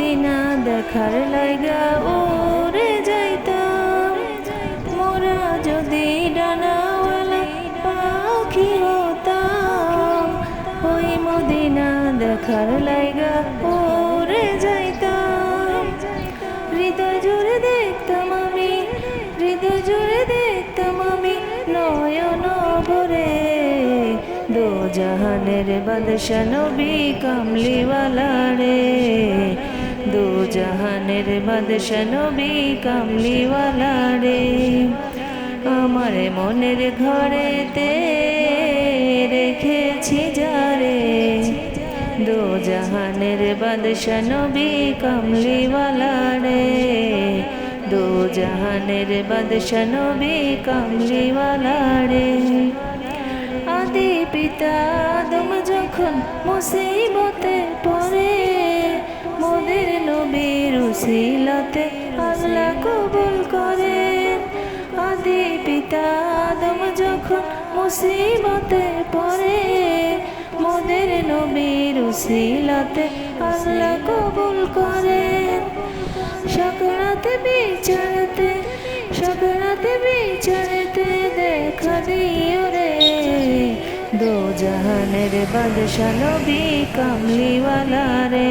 Medina দেখার লাইগা উড়ে যাইতাম। মোরা যদি ডানাওয়ালা পাখি হতাম, ওই মদিনা দেখার লাইগা উড়ে যাইতাম। হৃদয় জুড়ে দেখতাম আমি, হৃদয় জুড়ে দেখতাম আমি নয়ন ভরে। দো জাহানের বাদশা নবী কামলিওয়ালা জাহানের বাদশা নবী কামলিওয়ালা রে। আমার মনের ঘরেতে রেখেছি যারে দো জাহানের বাদশা নবী কামলিওয়ালা রে। দো জাহানের বাদশা নবী কামলিওয়ালা রে। আদি পিতা, আদম যখন মুসিবতে মোদের নবীর উসিলতে আল্লাহ কবুল করেন। আদি পিতা আদম যখন মুসিবতে পড়ে মোদের নবীর উসিলতে আল্লাহ কবুল করেন। সকরাতে বিচারতে সকরাতে বিচারতে দেখা দিও রে। দো জাহানের বাদশা নবী কামলিওয়ালা রে।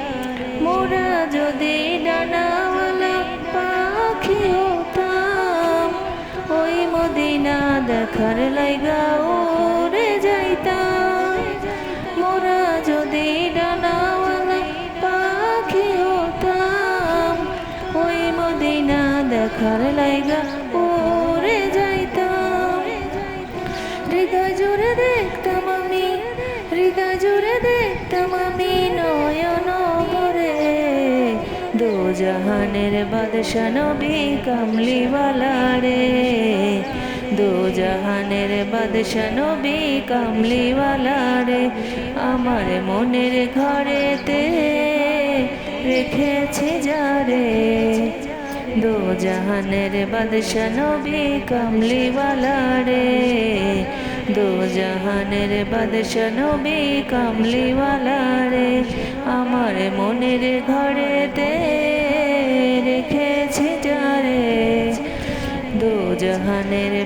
মোরা যদি ডানাওয়ালা পাখি হতাম ওই মদিনা দেখার লাইগা ওরে যাইতাম। মোরা যদি ডানাওয়ালা পাখি হতাম ওই মদিনা দেখার জাহানের বাদশা নবী কামলিওয়ালা রে। দো জাহানের বাদশা নবী কামলিওয়ালা রে, আমার মনের ঘরেতে রেখেছি যারে দো জাহানের বাদশা নবী কামলিওয়ালা রে দো জাহানের বাদশা নবী কামলিওয়ালা রে, আমার মনের ঘরেতে